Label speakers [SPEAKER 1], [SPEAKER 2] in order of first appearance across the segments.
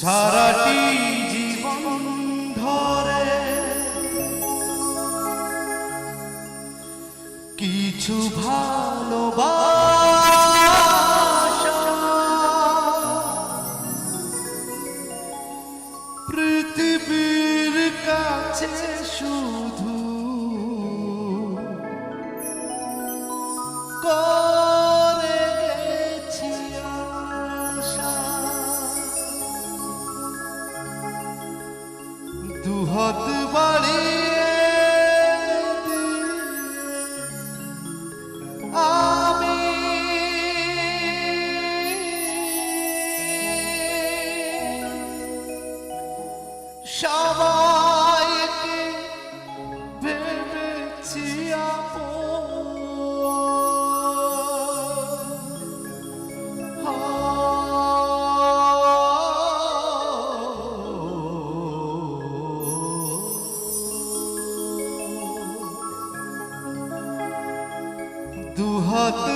[SPEAKER 1] সারাটি জীবন ধরে। কিছু ভালোবাসা। পৃথিবীর কাছে শুরু what দুহাত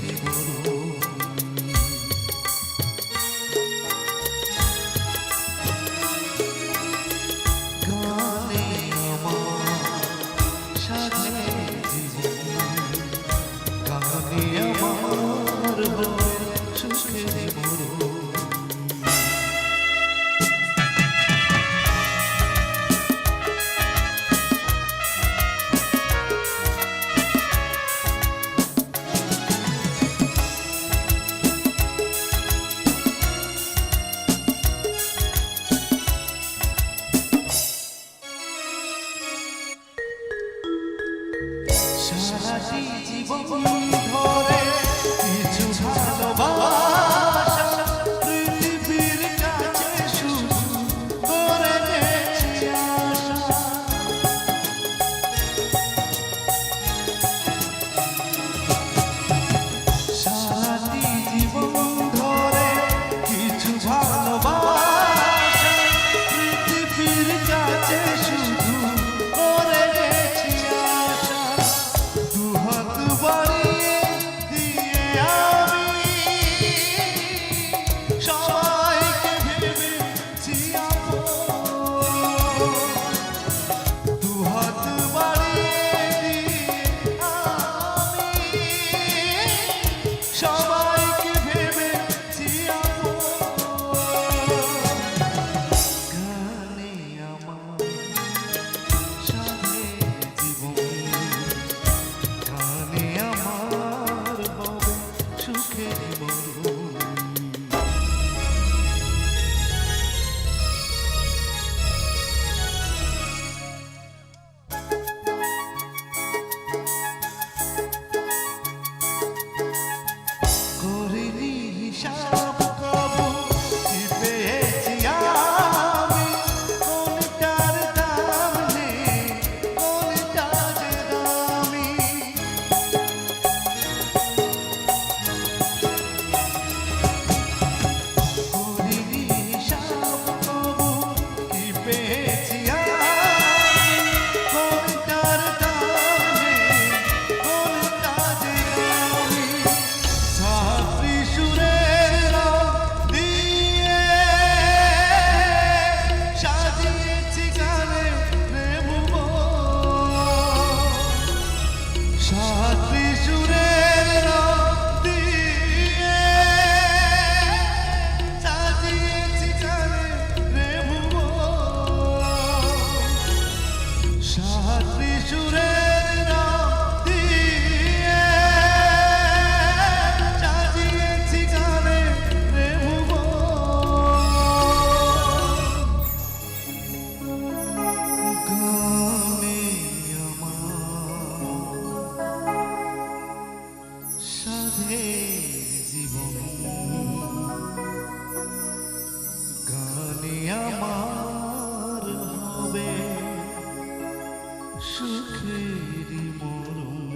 [SPEAKER 1] সুখেরি মরণ।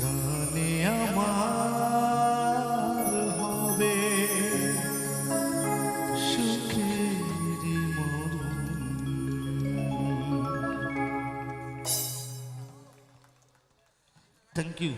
[SPEAKER 1] গানে আমার হবে সুখেরি মরণ। Thank you